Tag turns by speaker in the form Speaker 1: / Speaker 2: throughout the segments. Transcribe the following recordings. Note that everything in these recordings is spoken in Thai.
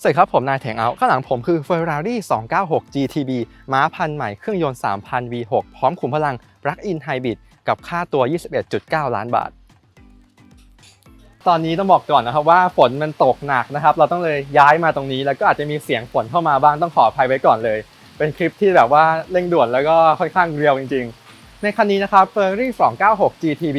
Speaker 1: สวัสดีครับผมนายแถงเอาข้างหลังผมคือ Ferrari 296 GTB ม้าพันใหม่เครื่องยนต์ 3,000 V6 พร้อมขุมพลัง Plug-in Hybrid กับค่าตัว 21.9 ล้านบาท ตอนนี้ต้องบอกก่อนนะครับว่าฝนมันตกหนักนะครับ เราต้องเลยย้ายมาตรงนี้ แล้วก็อาจจะมีเสียงฝนเข้ามาบ้างต้องขออภัยไว้ก่อนเลย เป็นคลิปที่แบบว่าเร่งด่วนแล้วก็ค่อนข้างเรียวจริง ๆ ในคันนี้นะครับ Ferrari 296 GTB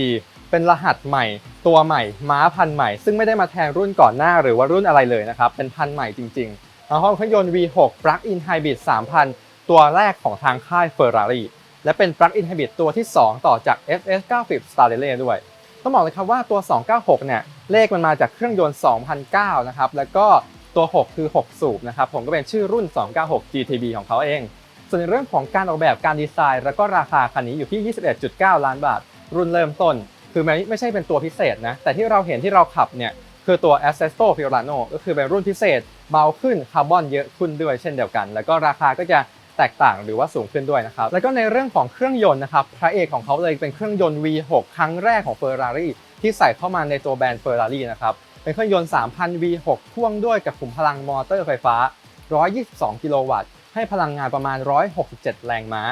Speaker 1: เป็นรหัสใหม่ ตัวใหม่ ม้าพันธุ์ใหม่ ซึ่งไม่ได้มาแทนรุ่นก่อนหน้าหรือว่ารุ่นอะไรเลยนะครับ เป็นพันธุ์ใหม่จริงๆแล้วห้องเครื่องยนต์ V6 Plug-in Hybrid 3,000 ตัวแรกของทางค่าย Ferrari และเป็น Plug-in Hybrid ตัวที่ 2 ต่อจาก FS90 Stradale ด้วย ต้องบอกเลยครับว่าตัว 296 เนี่ย เลขมันมาจากเครื่องยนต์ 2009 นะครับ แล้วก็ตัว 6 คือ 6 สูบนะครับ ผมก็เป็นชื่อรุ่น 296 GTB ของเขาเอง ส่วนในเรื่องของการออกแบบการดีไซน์ แล้วก็ราคาคันนี้อยู่ที่ 21.9 ล้านบาท รุ่นเริ่มต้น คือไม่ไม่ใช่เป็นตัวพิเศษนะ แต่ที่เราเห็นที่เราขับเนี่ยคือตัว Assetto Fiorano ก็คือเป็นรุ่นพิเศษ เบาขึ้นคาร์บอนเยอะขึ้นด้วยเช่นเดียวกัน แล้วก็ราคาก็จะแตกต่างหรือว่าสูงขึ้นด้วยนะครับ แล้วก็ในเรื่องของเครื่องยนต์นะครับพระเอกของเขาเลยเป็นเครื่องยนต์ V6 ครั้งแรกของ Ferrari ที่ใส่เข้ามาในตัวแบรนด์ Ferrari นะครับเป็นเครื่องยนต์ 3,000 V6 พ่วงด้วยกับขุมพลังมอเตอร์ไฟฟ้า 122 กิโลวัตต์ ให้พลังงานประมาณ 167 แรงม้า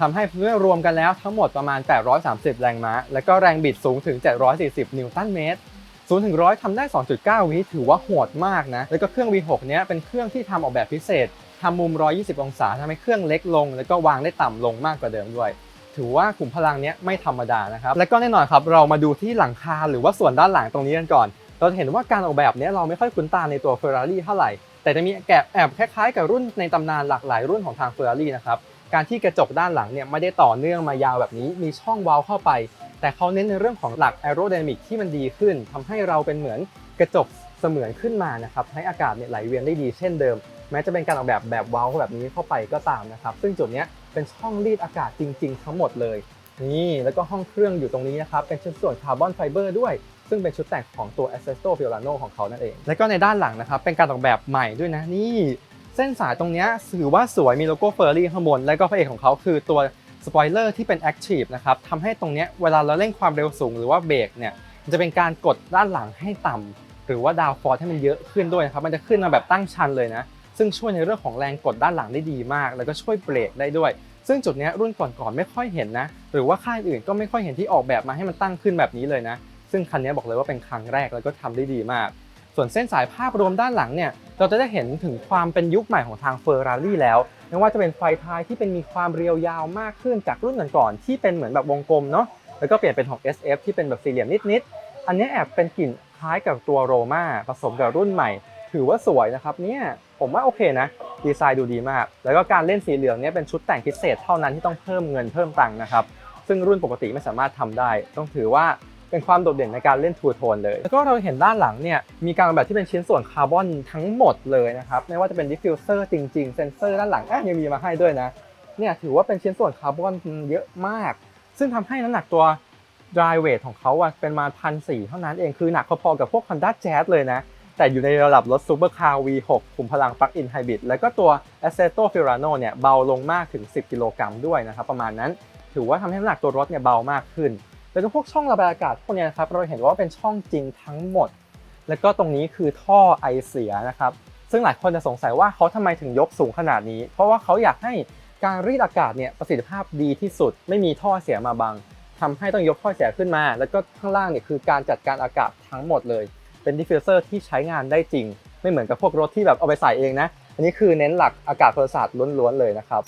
Speaker 1: ทำให้เมื่อรวมกันแล้วทั้งหมดประมาณ 830 แรงม้า และก็แรงบิดสูงถึง 740 นิวตันเมตรศูนย์ถึงร้อยทำได้ 2.9 วิถือว่าโหดมากนะ แล้วก็เครื่อง V6 เนี้ยเป็นเครื่องที่ทำออกแบบพิเศษทำมุม 120 องศาทำให้เครื่องเล็กลง แล้วก็วางได้ต่ำลงมากกว่าเดิมด้วย ถือว่าขุมพลังเนี้ยไม่ธรรมดานะครับ และก็แน่นอนครับ เรามาดูที่หลังคาหรือว่าส่วนด้านหลังตรงนี้กันก่อน เราจะเห็นว่าการออกแบบเนี้ยเราไม่ค่อยคุ้นตาในตัว Ferrari เท่าไหร่ แต่จะมีแอบแอบคล้ายๆ กับรุ่นในตำนานหลากหลายรุ่นของทาง Ferrari นะครับ การที่กระจกด้านหลังเนี่ยไม่ได้ต่อเนื่องมายาวแบบนี้มีช่องว้าเข้าไป แต่เขาเน้นในเรื่องของหลัก aerodynamic ที่มันดีขึ้นทำให้เราเป็นเหมือนกระจกเสมือนขึ้นมานะครับให้อากาศเนี่ยไหลเวียนได้ดีเช่นเดิม แม้จะเป็นการออกแบบแบบว้าแบบนี้เข้าไปก็ตามนะครับ ซึ่งจุดนี้เป็นช่องรีดอากาศจริง ๆ ทั้งหมดเลยนี่แล้วก็ห้องเครื่องอยู่ตรงนี้นะครับเป็นชิ้นส่วนคาร์บอนไฟเบอร์ด้วยซึ่งเป็นชุดแต่งของตัว Assetto Fiorano ของเขานั่นเอง แล้วก็ในด้านหลังนะครับ เป็นการออกแบบใหม่ด้วยนะ นี่ เส้นสายตรงนี้ถือว่าสวยมีโลโก้เฟอร์รี่ข้างบน แล้วก็พระเอกของเขาคือตัวสปอยเลอร์ที่เป็น Active นะครับทำให้ตรงนี้เวลาเราเร่งความเร็วสูงหรือว่าเบรกเนี่ยจะเป็นการกดด้านหลังให้ต่ำหรือว่าดาวฟอร์ให้มันเยอะขึ้นด้วยนะครับมันจะขึ้นมาแบบตั้งชันเลยนะซึ่งช่วยในเรื่องของแรงกดด้านหลังได้ดีมาก แล้วก็ช่วยเบรกได้ด้วย ซึ่งจุดนี้รุ่นก่อนๆไม่ค่อยเห็นนะ หรือว่าค่ายอื่นก็ไม่ค่อยเห็นที่ออกแบบมาให้มันตั้งขึ้นแบบนี้เลยนะ ซึ่งคันนี้บอกเลยว่าเป็นครั้งแรกแล้วก็ทำได้ดีมาก ส่วนเส้นสายภาพรวมด้านหลังเนี่ยเราจะได้เห็นถึงความเป็นยุคใหม่ของทางเฟอร์รารี่แล้วไม่ว่าจะเป็นไฟท้ายที่เป็นมีความเรียวยาวมากขึ้นจากรุ่นก่อนๆที่เป็นเหมือนแบบวงกลมเนาะแล้วก็เปลี่ยนเป็นของ SF ที่เป็นแบบสี่เหลี่ยมนิดๆอันนี้แอบเป็นกลิ่นคล้ายกับตัวโรม่าผสมกับรุ่นใหม่ ถือว่าสวยนะครับเนี่ยผมว่าโอเคนะ ดีไซน์ดูดีมาก แล้วก็การเล่นสีเหลืองเนี่ยเป็นชุดแต่งพิเศษเท่านั้นที่ต้องเพิ่มเงินเพิ่มตังค์นะครับซึ่งรุ่นปกติไม่สามารถทำได้ ต้องถือว่า เป็นความโดดเด่นในการเล่นทูโทนเลย แล้วก็เราเห็นด้านหลังเนี่ยมีการออกแบบที่เป็นชิ้นส่วนคาร์บอนทั้งหมดเลยนะครับไม่ว่าจะเป็นดิฟฟิวเซอร์จริงๆเซนเซอร์ด้านหลังอะยังมีมาให้ด้วยนะเนี่ยถือว่าเป็นชิ้นส่วนคาร์บอนเยอะมาก ซึ่งทำให้น้ำหนักตัว dry weight ของเขาอะเป็นมาพันสี่เท่านั้นเองคือหนักพอๆกับพวก Honda Jazz เลยนะ แต่อยู่ในระดับรถ Super Car V6 คุมพลัง Plug-in Hybrid แล้วก็ตัว Assetto Fiorano เนี่ยเบาลงมากถึง 10 กิโลกรัมด้วยนะครับประมาณนั้น ถือว่าทำให้น้ำหนักตัวรถเนี่ยเบามากขึ้น แล้วก็พวกช่องระบายอากาศพวกเนี้ยนะครับเราเห็นว่าเป็นช่องจริงทั้งหมด แล้วก็ตรงนี้คือท่อไอเสียนะครับซึ่งหลายคนจะสงสัยว่าเขาทำไมถึงยกสูงขนาดนี้ เพราะว่าเขาอยากให้การรีดอากาศเนี่ยประสิทธิภาพดีที่สุด ไม่มีท่อเสียมาบังทำให้ต้องยกท่อเสียขึ้นมา แล้วก็ข้างล่างเนี่ยคือการจัดการอากาศทั้งหมดเลย เป็นดิฟฟิวเซอร์ที่ใช้งานได้จริง ไม่เหมือนกับพวกรถที่แบบเอาไปใส่เองนะ อันนี้คือเน้นหลักอากาศพลศาสตร์ล้วนๆเลยนะครับ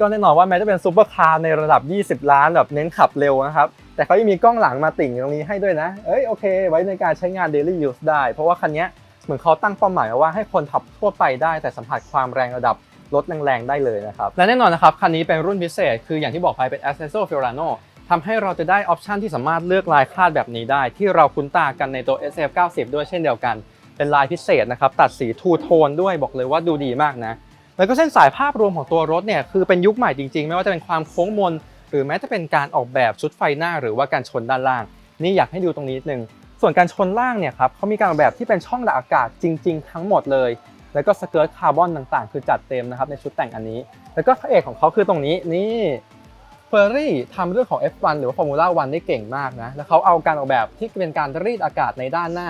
Speaker 1: ก็แน่นอนว่าแม้จะเป็นซูเปอร์คาร์ในระดับ 20 ล้านแบบเน้นขับเร็วนะครับ แต่เขายังมีกล้องหลังมาติ่งตรงนี้ให้ด้วยนะ เอ้ยโอเค ไว้ในการใช้งาน daily use ได้ เพราะว่าคันนี้เหมือนเขาตั้งเป้าหมายว่าให้คนขับทั่วไปได้ แต่สัมผัสความแรงระดับรถแรงๆได้เลยนะครับ และแน่นอนนะครับ คันนี้เป็นรุ่นพิเศษ คืออย่างที่บอกไปเป็น Assetto Fiorano ทำให้เราจะได้ออปชันที่สามารถเลือกลายคาดแบบนี้ได้ ที่เราคุ้นตากันในตัว SF90 ด้วยเช่นเดียวกัน เป็นลายพิเศษนะครับตัดสีทูโทนด้วยบอกเลยว่าดูดีมากนะ แล้วก็เส้นสายภาพรวมของตัวรถเนี่ยคือเป็นยุคใหม่จริงๆ ไม่ว่าจะเป็นความโค้งมน หรือแม้จะเป็นการออกแบบชุดไฟหน้าหรือว่าการชนด้านล่าง นี่อยากให้ดูตรงนี้นิดนึง ส่วนการชนล่างเนี่ยครับเขามีการออกแบบที่เป็นช่องระบายอากาศจริง ๆ ทั้งหมดเลย แล้วก็สเกิร์ตคาร์บอนต่างๆ คือจัดเต็มนะครับในชุดแต่งอันนี้ แล้วก็พระเอกของเขาคือตรงนี้นี่เฟอร์รี่ทำเรื่องของ F1 หรือว่า Formula 1ได้เก่งมากนะ แล้วเขาเอาการออกแบบที่เป็นการรีดอากาศในด้านหน้า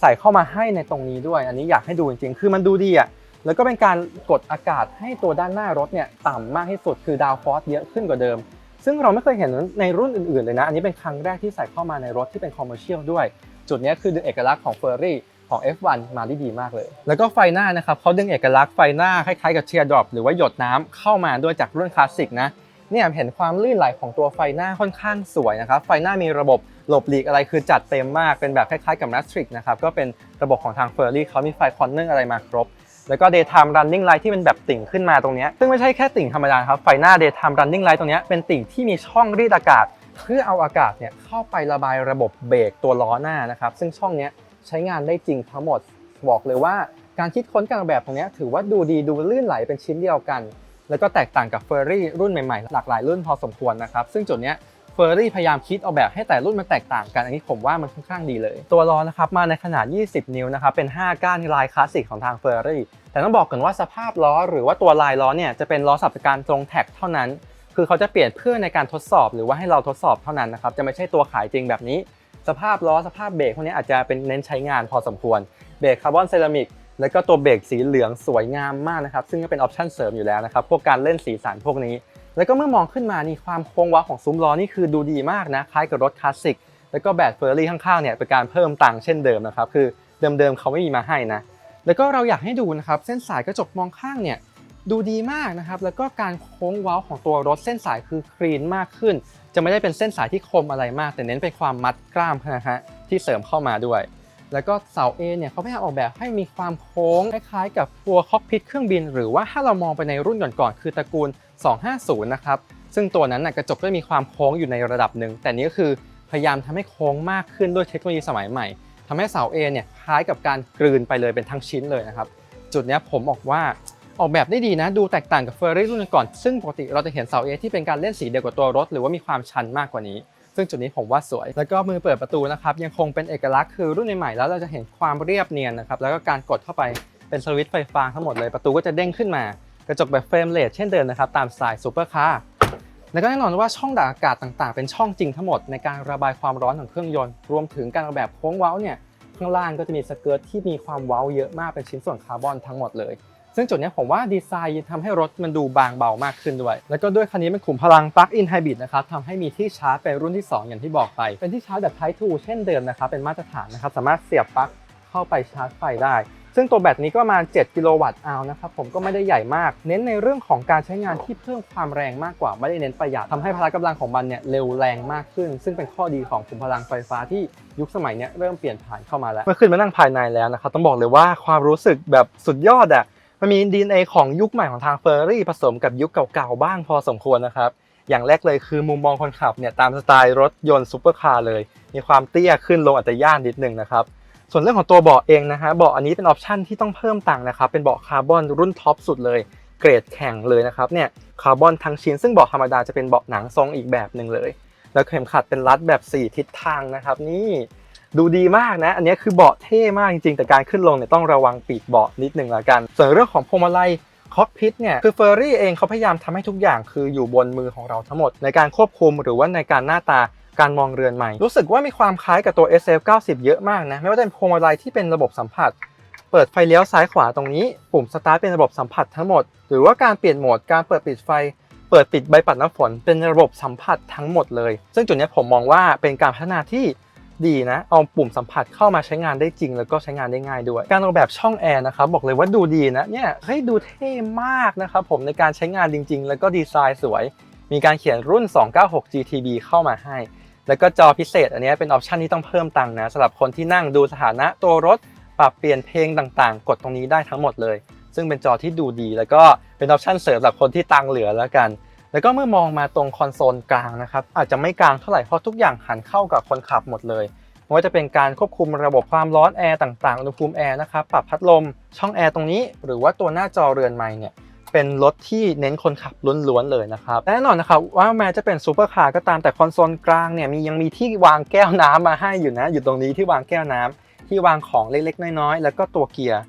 Speaker 1: ใส่เข้ามาให้ในตรงนี้ด้วย อันนี้อยากให้ดูจริงๆ คือมันดูดีอะ แล้วก็เป็นการกดอากาศให้ตัวด้านหน้ารถเนี่ยต่ำมากที่สุดคือดาวฟอสเยอะขึ้นกว่าเดิม ซึ่งเราไม่เคยเห็นในรุ่นอื่นๆเลยนะ อันนี้เป็นครั้งแรกที่ใส่เข้ามาในรถที่เป็นคอมเมอร์เชียลด้วย จุดนี้คือดึงเอกลักษณ์ของเฟอร์รี่ของ F1 มาได้ดีมากเลย แล้วก็ไฟหน้านะครับเขาดึงเอกลักษณ์ไฟหน้าคล้ายๆกับเทียร์ดรอปหรือว่าหยดน้ำเข้ามาด้วยจากรุ่นคลาสสิกนะเนี่ยเห็นความลื่นไหลของตัวไฟหน้าค่อนข้างสวยนะครับ ไฟหน้ามีระบบหลบหลีกอะไรคือจัดเต็มมาก เป็นแบบคล้ายๆกับ Matrix นะครับ ก็เป็นระบบของทาง f e r r y เขามีไฟคอนเนอร์อะไรมาครบ แล้วก็ daytime running light ที่เป็นแบบติ่งขึ้นมาตรงนี้ ซึ่งไม่ใช่แค่ติ่งธรรมดาครับ ไฟหน้า daytime running light ตรงนี้เป็นติ่งที่มีช่องรีดอากาศ เพื่อเอาอากาศเนี่ยเข้าไประบายระบบเบรกตัวล้อหน้านะครับ ซึ่งช่องนี้ใช้งานได้จริงทั้งหมด บอกเลยว่าการคิดค้นการออกแบบตรงนี้ถือว่าดูดีดูลื่นไหลเป็นชิ้นเดียวกัน แล้วก็แตกต่างกับเฟอร์รี่รุ่นใหม่ๆ หลากหลายรุ่นพอสมควรนะครับ ซึ่งจุดนี้ อร์รี่พยายามคิดออกแบบให้แต่รุ่นมันแตกต่างกัน อันนี้ผมว่ามันค่อนข้างดีเลย ตัวล้อนะครับมาในขนาด 20 นิ้วนะครับเป็น 5 ก้านลายคลาสสิกของทางเฟอร์รี่แต่ต้องบอกก่อนว่าสภาพล้อหรือว่าตัวลายล้อเนี่ยจะเป็นล้อสับการตรงแท็กเท่านั้น คือเขาจะเปลี่ยนเพื่อในการทดสอบหรือว่าให้เราทดสอบเท่านั้นนะครับจะไม่ใช่ตัวขายจริงแบบนี้ สภาพล้อสภาพเบรกพวกนี้อาจจะเป็นเน้นใช้งานพอสมควรเบรกคาร์บอนเซรามิกแล้วก็ตัวเบรกสีเหลืองสวยงามมากนะครับซึ่งก็เป็นออปชั่นเสริมอยู่แล้วนะครับพวกการเล่นสีสันพวกนี้ แล้วก็เมื่อมองขึ้นมานี่ความโค้งว้าของซุ้มล้อนี่คือดูดีมากนะคล้ายกับรถคลาสสิกแล้วก็แบตเฟอร์รี่ข้างๆเนี่ยเป็นการเพิ่มตังค์เช่นเดิมนะครับคือเดิมๆเขาไม่มีมาให้นะแล้วก็เราอยากให้ดูนะครับเส้นสายกระจกมองข้างเนี่ยดูดีมากนะครับแล้วก็การโค้งเว้าของตัวรถเส้นสายคือคลีนมากขึ้น จะไม่ได้เป็นเส้นสายที่คมอะไรมาก แต่เน้นเป็นความมัดกล้ามนะฮะที่เสริมเข้ามาด้วย แล้วก็เสา A เนี่ยเขาพยายามออกแบบให้มีความโค้งคล้ายๆ กับตัวคอกพิทเครื่องบิน หรือว่าถ้าเรามองไปในรุ่นก่อนๆคือตระกูล 250 นะครับ ซึ่งตัวนั้นนะกระจกก็มีความโค้งอยู่ในระดับหนึ่ง แต่นี้ก็คือพยายามทำให้โค้งมากขึ้นด้วยเทคโนโลยีสมัยใหม่ทำให้เสา A เนี่ยคล้ายกับการกลืนไปเลยเป็นทั้งชิ้นเลยนะครับ จุดนี้ผมบอกว่าออกแบบได้ดีนะ ดูแตกต่างกับเฟอร์รี่รุ่นก่อน ซึ่งปกติเราจะเห็นเสา A ที่เป็นการเล่นสีเดียวกับตัวรถ หรือว่ามีความชันมากกว่านี้ ซึ่งจุดนี้ผมว่าสวย แล้วก็มือเปิดประตูนะครับยังคงเป็นเอกลักษณ์คือรุ่นใหม่ๆแล้วเราจะเห็นความเรียบเนียนนะครับแล้วก็การกดเข้าไปเป็นสวิตช์ไฟฟ้าทั้งหมดเลยประตูก็จะเด้งขึ้นมา กระจกแบบเฟรมเลสเช่นเดิมนะครับตามสไตล์ซูเปอร์คาร์แล้วก็แน่นอนว่าช่องดักอากาศต่างๆ เป็นช่องจริงทั้งหมดในการระบายความร้อนของเครื่องยนต์ รวมถึงการออกแบบโค้งเว้าเนี่ยข้างล่างก็จะมีสเกิร์ตที่มีความเว้าเยอะมากเป็นชิ้นส่วนคาร์บอนทั้งหมดเลย ซึ่งจุดนี้ผมว่าดีไซน์ทำให้รถมันดูบางเบามากขึ้นด้วย แล้วก็ด้วยคันนี้เป็นขุมพลัง Plug-in Hybrid นะครับทำให้มีที่ชาร์จเป็นรุ่นที่ 2 อย่างที่บอกไป เป็นที่ชาร์จแบบ Type 2 เช่นเดิมนะครับเป็นมาตรฐานนะครับสามารถเสียบปลั๊กเข้าไปชาร์จไฟได้ ซึ่งตัวแบตนี้ก็ประมาณ 7 กิโลวัตต์อาวนะครับผมก็ไม่ได้ใหญ่มาก เน้นในเรื่องของการใช้งานที่เพิ่มความแรงมากกว่า ไม่ได้เน้นประหยัดทำให้พละกำลังของมันเนี่ยเร็วแรงมากขึ้น ซึ่งเป็นข้อดีของขุมพลังไฟฟ้าที่ยุคสมัยเนี้ยเริ่มเปลี่ยนผ่านเข้ามาแล้ว เมื่อขึ้นมานั่งภายในแล้วนะครับต้องบอกเลยว่าความรู้สึกแบบสุดยอดอะมันมี DNA ของยุคใหม่ของทางเฟอร์รี่ผสมกับยุคเก่าๆบ้างพอสมควรนะครับอย่างแรกเลยคือมุมมองคนขับเนี่ยตามสไตล์รถยนต์ซูเปอร์คาร์เลย มีความเตี้ยขึ้นลงอัตย่านนิดนึงนะครับ ส่วนเรื่องของตัวเบาะเองนะฮะเบาะอันนี้เป็นออปชั่นที่ต้องเพิ่มตังค์นะครับเป็นเบาะคาร์บอนรุ่นท็อปสุดเลยเกรดแข็งเลยนะครับเนี่ยคาร์บอนทั้งชิ้นซึ่งเบาะธรรมดาจะเป็นเบาะหนังทรงอีกแบบหนึ่งเลย แล้วเข็มขัดเป็นรัดแบบ 4 ทิศทางนะครับ นี่ดูดีมากนะ อันนี้คือเบาะเท่มากจริงๆ แต่การขึ้นลงเนี่ยต้องระวังปีกเบาะนิดนึงละกัน ส่วนเรื่องของพวงมาลัยคอกพิทเนี่ยคือเฟอร์รี่เองเขาพยายามทำให้ทุกอย่างคืออยู่บนมือของเราทั้งหมด ในการควบคุมหรือว่าในการหน้าตา การมองเรือนใหม่ รู้สึกว่ามีความคล้ายกับตัว SF90 เยอะมากนะ ไม่ว่าจะเป็นพวงมาลัยที่เป็นระบบสัมผัส เปิดไฟเลี้ยวซ้ายขวาตรงนี้ ปุ่มสตาร์ทเป็นระบบสัมผัสทั้งหมด หรือว่าการเปลี่ยนโหมดการเปิดปิดไฟ เปิดปิดใบปัดน้ำฝน เป็นระบบสัมผัสทั้งหมดเลย ซึ่งจุดนี้ผมมองว่าเป็นการพัฒนาที่ดีนะ เอาปุ่มสัมผัสเข้ามาใช้งานได้จริง แล้วก็ใช้งานได้ง่ายด้วย การออกแบบช่องแอร์นะครับ บอกเลยว่าดูดีนะ เนี่ย เฮ้ย ดูเท่มากนะครับผมในการใช้งานจริง ๆ แล้วก็ดีไซน์สวย มีการเขียนรุ่น 296 GTB เข้ามาให้ แล้วก็จอพิเศษ อันนี้เป็นออปชันที่ต้องเพิ่มตังค์นะสำหรับคนที่นั่งดูสถานะตัวรถ ปรับเปลี่ยนเพลงต่างๆ กดตรงนี้ได้ทั้งหมดเลย ซึ่งเป็นจอที่ดูดี แล้วก็เป็นออปชันเสริมสำหรับคนที่ตังค์เหลือแล้วกัน แล้วก็เมื่อมองมาตรงคอนโซลกลางนะครับอาจจะไม่กลางเท่าไหร่เพราะทุกอย่างหันเข้ากับคนขับหมดเลยไม่ว่าจะเป็นการควบคุมระบบความร้อนแอร์ต่างๆอุณหภูมิแอร์นะครับปรับพัดลมช่องแอร์ตรงนี้ หรือว่าตัวหน้าจอเรือนไม้เนี่ย เป็นรถที่เน้นคนขับล้วนๆเลยนะครับแน่นอนนะครับว่าแม้จะเป็นซูเปอร์คาร์ก็ตามแต่คอนโซลกลางเนี่ยมียังมีที่วางแก้วน้ำมาให้อยู่นะ อยู่ตรงนี้ที่วางแก้วน้ำที่วางของเล็กๆ น้อยๆ แล้วก็ตัวเกียร์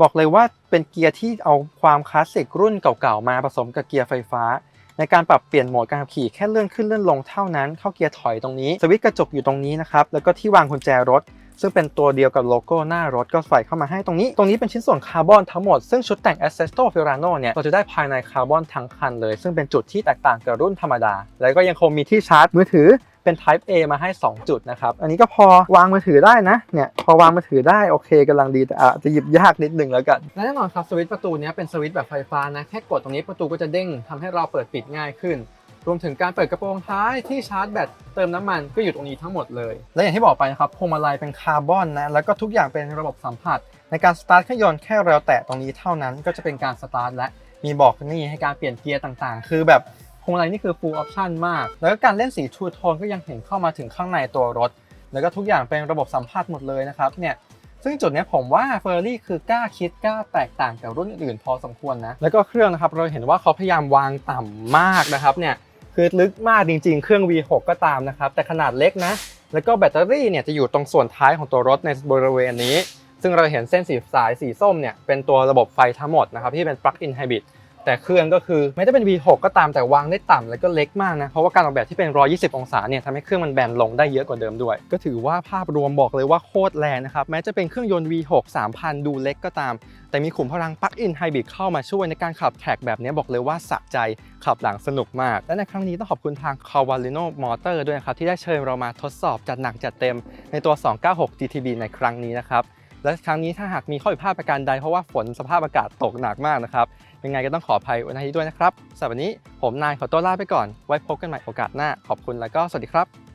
Speaker 1: บอกเลยว่าเป็นเกียร์ที่เอาความคลาสสิกรุ่นเก่าๆมาผสมกับเกียร์ไฟฟ้า ในการปรับเปลี่ยนโหมดการขับขี่แค่เลื่อนขึ้นเลื่อนลงเท่านั้น เข้าเกียร์ถอยตรงนี้สวิตช์กระจกอยู่ตรงนี้นะครับแล้วก็ที่วางกุญแจรถ ซึ่งเป็นตัวเดียวกับโลโก้หน้ารถก็ใส่เข้ามาให้ตรงนี้ ตรงนี้เป็นชิ้นส่วนคาร์บอนทั้งหมด ซึ่งชุดแต่ง Assetto Fiorano เนี่ยเราจะได้ภายในคาร์บอนทั้งคันเลย ซึ่งเป็นจุดที่แตกต่างกับรุ่นธรรมดา แล้วก็ยังคงมีที่ชาร์จมือถือเป็น Type A มาให้ 2 จุดนะครับ อันนี้ก็พอวางมือถือได้นะ เนี่ย พอวางมือถือได้ โอเคกำลังดี แต่อาจจะหยิบยากนิดนึงแล้วกัน และแน่นอนครับ สวิตช์ประตูเนี้ยเป็นสวิตช์แบบไฟฟ้านะ แค่กดตรงนี้ประตูก็จะเด้งทำให้เราเปิดปิดง่ายขึ้น รวมถึงการเปิดกระโปรงท้ายที่ชาร์จแบตเติมน้ำมันก็อยู่ตรงนี้ทั้งหมดเลย และอย่างที่บอกไปนะครับพวงมาลัยเป็นคาร์บอนนะแล้วก็ทุกอย่างเป็นระบบสัมผัส ในการสตาร์ทเครื่องยนต์แค่เราแตะตรงนี้เท่านั้นก็จะเป็นการสตาร์ทและมีบอกนี่ให้การเปลี่ยนเกียร์ต่างๆ คือแบบพวงมาลัยนี่คือ full option มาก แล้วก็การเล่นสีทูโทนก็ยังเห็นเข้ามาถึงข้างในตัวรถ แล้วก็ทุกอย่างเป็นระบบสัมผัสหมดเลยนะครับเนี่ยซึ่งจุดนี้ผมว่า f e r r a r i คือกล้าคิดกล้าแตกต่างจากรุ่นอื่นๆ พอสมควรนะ แล้วก็เครื่องนะครับเราเห็นว่าเขาพยายามวางต่ำมากนะครับเนี่ย คือลึกมากจริงๆ เครื่อง V6 ก็ตามนะครับ แต่ขนาดเล็กนะ แล้วก็แบตเตอรี่เนี่ยจะอยู่ตรงส่วนท้ายของตัวรถในบริเวณนี้ ซึ่งเราเห็นเส้นสีสายสีส้มเนี่ยเป็นตัวระบบไฟทั้งหมดนะครับที่เป็น plug-in hybrid แต่เครื่องก็คือไม่ได้เป็น V6 ก็ตามแต่วางได้ต่ำแล้วก็เล็กมากนะ เพราะว่าการออกแบบที่เป็น 120 องศาเนี่ยทำให้เครื่องมันแบนลงได้เยอะกว่าเดิมด้วย ก็ถือว่าภาพรวมบอกเลยว่าโคตรแรงนะครับ แม้จะเป็นเครื่องยนต์ V6 3000 ดูเล็กก็ตาม แต่มีขุมพลัง plug-in hybrid เข้ามาช่วยในการขับแท็กแบบนี้บอกเลยว่าสะใจขับหลังสนุกมาก และในครั้งนี้ต้องขอบคุณทาง c a v a l i n o Motor ด้วยนะครับที่ได้เชิญเรามาทดสอบจัดหนักจัดเต็มในตัว 296 GTB ในครั้งนี้นะครับ และครั้งนี้ถ้าหากมีข้อผิดพลาดประการใดเพราะว่าฝนสภาพอากาศตกหนักมากนะครับ ยังไงก็ต้องขออภัยไว้ในที่นี้ด้วยนะครับสำหรับวันนี้ผมนายขอตัวลาไปก่อน ไว้พบกันใหม่โอกาสหน้า ขอบคุณแล้วก็สวัสดีครับ